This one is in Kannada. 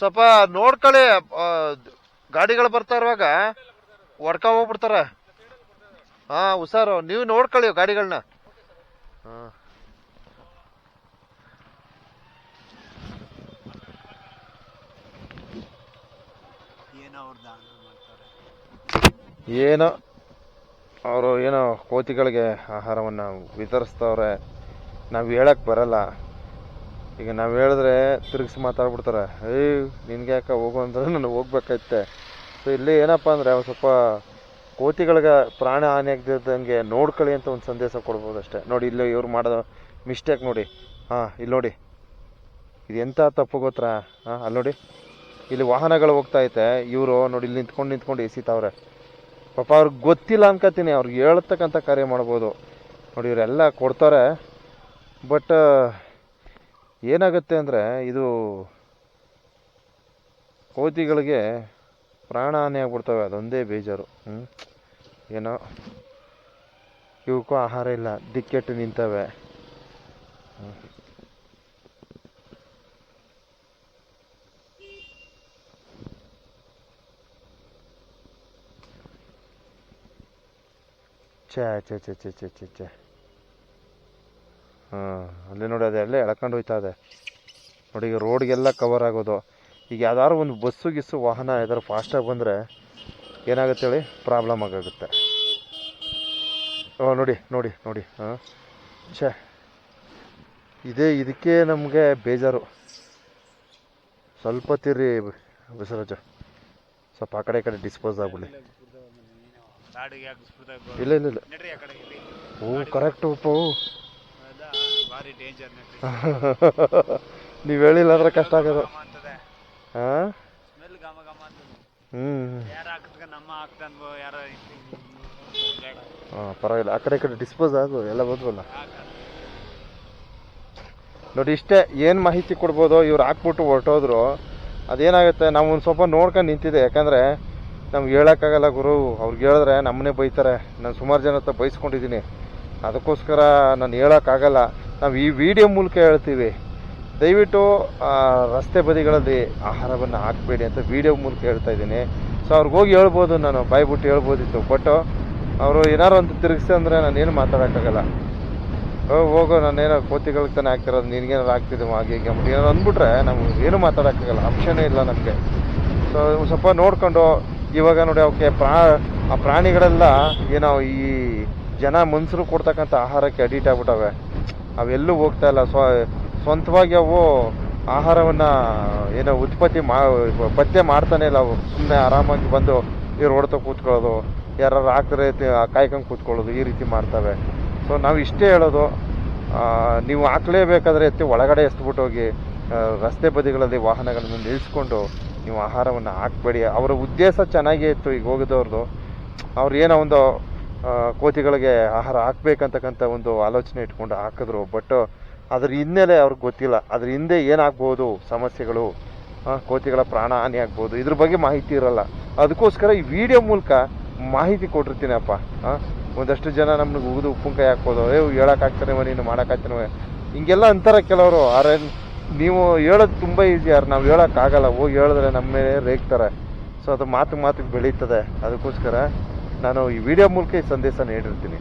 ಸ್ವಲ್ಪ ನೋಡ್ಕೊಳ್ಳಿ ಗಾಡಿಗಳು ಬರ್ತಾ ಇರುವಾಗ ಹೊಡ್ಕ ಹೋಗ್ಬಿಡ್ತಾರ. ಹಾ ಹುಷಾರು ನೀವು ನೋಡ್ಕೊಳ್ಳಿ ಗಾಡಿಗಳನ್ನ ಹಾ. ಏನೋ ಅವರು ಏನೋ ಕೋತಿಗಳಿಗೆ ಆಹಾರವನ್ನು ವಿತರಿಸ್ತವ್ರೆ. ನಾವು ಹೇಳಕ್ಕೆ ಬರಲ್ಲ. ಈಗ ನಾವು ಹೇಳಿದ್ರೆ ತಿರುಗಿಸಿ ಮಾತಾಡ್ಬಿಡ್ತಾರೆ. ಏಯ್, ನಿನ್ಗೆ ಯಾಕೆ ಹೋಗು ಅಂದ್ರೆ ನಾನು ಹೋಗ್ಬೇಕಾಯ್ತೆ. ಸೊ ಇಲ್ಲಿ ಏನಪ್ಪ ಅಂದರೆ ಒಂದು ಸ್ವಲ್ಪ ಕೋತಿಗಳಿಗೆ ಪ್ರಾಣ ಹಾನಿ ಆಗದಿದ್ದಂಗೆ ನೋಡ್ಕೊಳ್ಳಿ ಅಂತ ಒಂದು ಸಂದೇಶ ಕೊಡ್ಬೋದು ಅಷ್ಟೇ. ನೋಡಿ, ಇಲ್ಲಿ ಇವ್ರು ಮಾಡೋದು ಮಿಸ್ಟೇಕ್ ನೋಡಿ. ಹಾಂ, ಇಲ್ಲಿ ನೋಡಿ. ಇದು ಎಂಥ ತಪ್ಪು ಗೊತ್ತಾ? ಹಾಂ, ಅಲ್ಲಿ ನೋಡಿ. ಇಲ್ಲಿ ವಾಹನಗಳು ಹೋಗ್ತಾ ಐತೆ. ಇವರು ನೋಡಿ, ಇಲ್ಲಿ ನಿಂತ್ಕೊಂಡು ನಿಂತ್ಕೊಂಡು ಎಸಿತಾವ್ರೆ ಪಾಪ ಅವ್ರಿಗೆ ಗೊತ್ತಿಲ್ಲ ಅನ್ಕೋತೀನಿ ಅವ್ರಿಗೆ ಹೇಳ್ತಕ್ಕಂಥ ಕಾರ್ಯ ಮಾಡ್ಬೋದು. ನೋಡಿ, ಇವರೆಲ್ಲ ಕೊಡ್ತಾರೆ. ಬಟ್ ಏನಾಗುತ್ತೆ ಅಂದರೆ ಇದು ಕೋತಿಗಳಿಗೆ ಪ್ರಾಣ ಹಾನಿ ಆಗ್ಬಿಡ್ತವೆ, ಅದೊಂದೇ ಬೇಜಾರು. ಏನೋ ಇವಕ್ಕೂ ಆಹಾರ ಇಲ್ಲ, ದಿಕ್ಕೆಟ್ಟು ನಿಂತವೆ. ಛೇ ಛೇ ಛೇ ಛೇ ಛೇ ಛೇ ಛೇ. ಹಾಂ, ಅಲ್ಲಿ ನೋಡಿ ಅದೆಲ್ಲ ಎಳ್ಕೊಂಡು ಹೋಯ್ತಾ ಇದೆ. ನೋಡಿ ಈಗ ರೋಡ್ಗೆಲ್ಲ ಕವರ್ ಆಗೋದು. ಈಗ ಯಾವ್ದಾದ್ರು ಒಂದು ಬಸ್ಸು ಗಿಸ್ಸು ವಾಹನ ಯಾವ್ದಾದ್ರು ಫಾಸ್ಟಾಗಿ ಬಂದರೆ ಏನಾಗುತ್ತೆ ಹೇಳಿ? ಪ್ರಾಬ್ಲಮ್ ಆಗಾಗುತ್ತೆ. ಓ, ನೋಡಿ ನೋಡಿ ನೋಡಿ, ಹಾಂ. ಛೇ, ಇದೇ, ಇದಕ್ಕೆ ನಮಗೆ ಬೇಜಾರು. ಸ್ವಲ್ಪ ತಿರ್ರಿ ಬಸವರಾಜ. ಸ್ವಲ್ಪ ಆ ಕಡೆ ಈ ಕಡೆ ಡಿಸ್ಪೋಸ್ ಆಗ್ಬಿಡಿ. ಇಲ್ಲ ಇಲ್ಲ ಇಲ್ಲ. ಓ ಕರೆಕ್ಟ್ ಉಪ್ಪು. ಭಾರಿ ಡೇಂಜರ್ ನೀವು ಹೇಳಿಲ್ಲ ಅಂದ್ರೆ ಕಷ್ಟ ಆಗೋದು. ಹಾಂ ಸ್ಮೆಲ್ ಹ್ಞೂ ಯಾರು ಹಾಕಿದ್ಕ ನಮ್ಮ ಹಾಕ್ತನ್ಬೋ ಯಾರೋ ಬೇಡ ಹಾಂ ಪರವಾಗಿಲ್ಲ. ಆ ಕಡೆ ಈ ಕಡೆ ಡಿಸ್ಪೋಸ್ ಆಗು ಎಲ್ಲ ಬಂದ್ವಲ್ಲ ಯಾಕೆ ನೋಡಿ ಇಷ್ಟೇ ಏನು ಮಾಹಿತಿ ಕೊಡ್ಬೋದು ಇವ್ರು ಹಾಕ್ಬಿಟ್ಟು ಹೊರಟೋದ್ರು ಅದೇನಾಗುತ್ತೆ ನಾವು ಒಂದು ಸ್ವಲ್ಪ ನೋಡ್ಕೊಂಡು ನಿಂತಿದೆ. ಯಾಕಂದರೆ ನಮ್ಗೆ ಹೇಳೋಕ್ಕಾಗಲ್ಲ ಗುರು. ಅವ್ರಿಗೆ ಹೇಳಿದ್ರೆ ನಮ್ಮನ್ನೇ ಬೈತಾರೆ. ನಾನು ಸುಮಾರು ಜನ ಹತ್ರ ಬೈಸ್ಕೊಂಡಿದ್ದೀನಿ ಅದಕ್ಕೋಸ್ಕರ ನಾನು ಹೇಳೋಕ್ಕಾಗಲ್ಲ. ನಾವು ಈ ವಿಡಿಯೋ ಮೂಲಕ ಹೇಳ್ತೀವಿ, ದಯವಿಟ್ಟು ರಸ್ತೆ ಬದಿಗಳಲ್ಲಿ ಆಹಾರವನ್ನು ಹಾಕಬೇಡಿ ಅಂತ ವಿಡಿಯೋ ಮೂಲಕ ಹೇಳ್ತಾ ಇದ್ದೀನಿ. ಸೊ ಅವ್ರಿಗೆ ಹೋಗಿ ಹೇಳ್ಬೋದು, ನಾನು ಬಾಯ್ಬಿಟ್ಟು ಹೇಳ್ಬೋದಿತ್ತು ಬಟ್ ಅವರು ಏನಾರು ಅಂತ ತಿರುಗಿಸಿ ಅಂದರೆ ನಾನು ಏನು ಮಾತಾಡೋಕ್ಕಾಗಲ್ಲ. ಹೋಗೋ ನಾನೇನೋ ಕೋತಿಗಳಿಗೆ ತಾನೇ ಆಗ್ತಿರೋದು ನಿನಗೇನಾರು ಆಗ್ತಿದ್ದೀವಿ ಹಾಗೆ ಹೀಗೆ ಏನಾರು ಅಂದ್ಬಿಟ್ರೆ ನಮ್ಗೆ ಏನು ಮಾತಾಡೋಕ್ಕಾಗಲ್ಲ, ಆಪ್ಷನೇ ಇಲ್ಲ ನಮಗೆ. ಸೊ ಸ್ವಲ್ಪ ನೋಡಿಕೊಂಡು, ಇವಾಗ ನೋಡಿ ಅವಕ್ಕೆ ಪ್ರಾ, ಆ ಪ್ರಾಣಿಗಳೆಲ್ಲ ಏನೋ ಈ ಜನ ಮನುಷ್ಯರು ಕೊಡ್ತಕ್ಕಂಥ ಆಹಾರಕ್ಕೆ ಅಡಿಟ್ ಆಗ್ಬಿಟ್ಟವೆ. ಅವೆಲ್ಲೂ ಹೋಗ್ತಾ ಇಲ್ಲ. ಸ್ವ, ಸ್ವಂತವಾಗಿ ಅವು ಆಹಾರವನ್ನು ಏನೋ ಉತ್ಪತ್ತಿ ಮಾ ಪತ್ತೆ ಮಾಡ್ತಾನೆ ಇಲ್ಲ. ಅವು ಸುಮ್ಮನೆ ಆರಾಮಾಗಿ ಬಂದು ಇವ್ರು ಹೊಡ್ತಾ ಕೂತ್ಕೊಳ್ಳೋದು ಯಾರು ಹಾಕಿದ್ರೆ ಕಾಯ್ಕೊಂಡು ಕೂತ್ಕೊಳ್ಳೋದು ಈ ರೀತಿ ಮಾಡ್ತವೆ. ಸೊ ನಾವು ಇಷ್ಟೇ ಹೇಳೋದು ನೀವು ಹಾಕ್ಲೇಬೇಕಾದ್ರೆ ಎತ್ತಿ ಒಳಗಡೆ ಎಸ್ಬಿಟ್ಟು ಹೋಗಿ ರಸ್ತೆ ಬದಿಗಳಲ್ಲಿ ವಾಹನಗಳನ್ನು ನಿಲ್ಲಿಸ್ಕೊಂಡು ನೀವು ಆಹಾರವನ್ನು ಹಾಕಬೇಡಿ. ಅವರ ಉದ್ದೇಶ ಚೆನ್ನಾಗೇ ಇತ್ತು ಈಗ ಹೋಗಿದವ್ರದ್ದು ಅವ್ರು ಏನೋ ಒಂದು ಕೋತಿಗಳಿಗೆ ಆಹಾರ ಹಾಕ್ಬೇಕಂತಕ್ಕಂಥ ಒಂದು ಆಲೋಚನೆ ಇಟ್ಕೊಂಡು ಹಾಕಿದ್ರು. ಬಟ್ ಅದ್ರ ಹಿನ್ನೆಲೆ ಅವ್ರಿಗೆ ಗೊತ್ತಿಲ್ಲ. ಅದ್ರ ಹಿಂದೆ ಏನಾಗ್ಬೋದು? ಸಮಸ್ಯೆಗಳು ಕೋತಿಗಳ ಪ್ರಾಣ ಹಾನಿ ಆಗ್ಬೋದು. ಇದ್ರ ಬಗ್ಗೆ ಮಾಹಿತಿ ಇರಲ್ಲ. ಅದಕ್ಕೋಸ್ಕರ ಈ ವಿಡಿಯೋ ಮೂಲಕ ಮಾಹಿತಿ ಕೊಟ್ಟಿರ್ತೀನಪ್ಪ. ಒಂದಷ್ಟು ಜನ ನಮ್ಗೆ ಉಗಿದು ಉಪ್ಪಿನಕಾಯಿ ಹಾಕ್ಬೋದು. ಏ ಹೇಳೋಕ್ಕಾಗ್ತಾನೆ ನೀನು ಮಾಡೋಕ್ಕಾಗ್ತಾನೆ ಹಿಂಗೆಲ್ಲ ಅಂತಾರೆ ಕೆಲವರು. ಆದ್ರೆ ನೀವು ಹೇಳೋದು ತುಂಬ ಈಸಿ ಯಾರು, ನಾವು ಹೇಳೋಕ್ಕಾಗಲ್ಲ ಹೋಗಿ ಹೇಳಿದ್ರೆ ನಮ್ಮ ಮೇಲೆ ರೇಗ್ತಾರೆ. ಸೊ ಅದು ಮಾತು ಮಾತಿಗೆ ಬೆಳೀತದೆ. ಅದಕ್ಕೋಸ್ಕರ ನಾನು ಈ ವಿಡಿಯೋ ಮೂಲಕ ಈ ಸಂದೇಶ ನೀಡಿರ್ತೀನಿ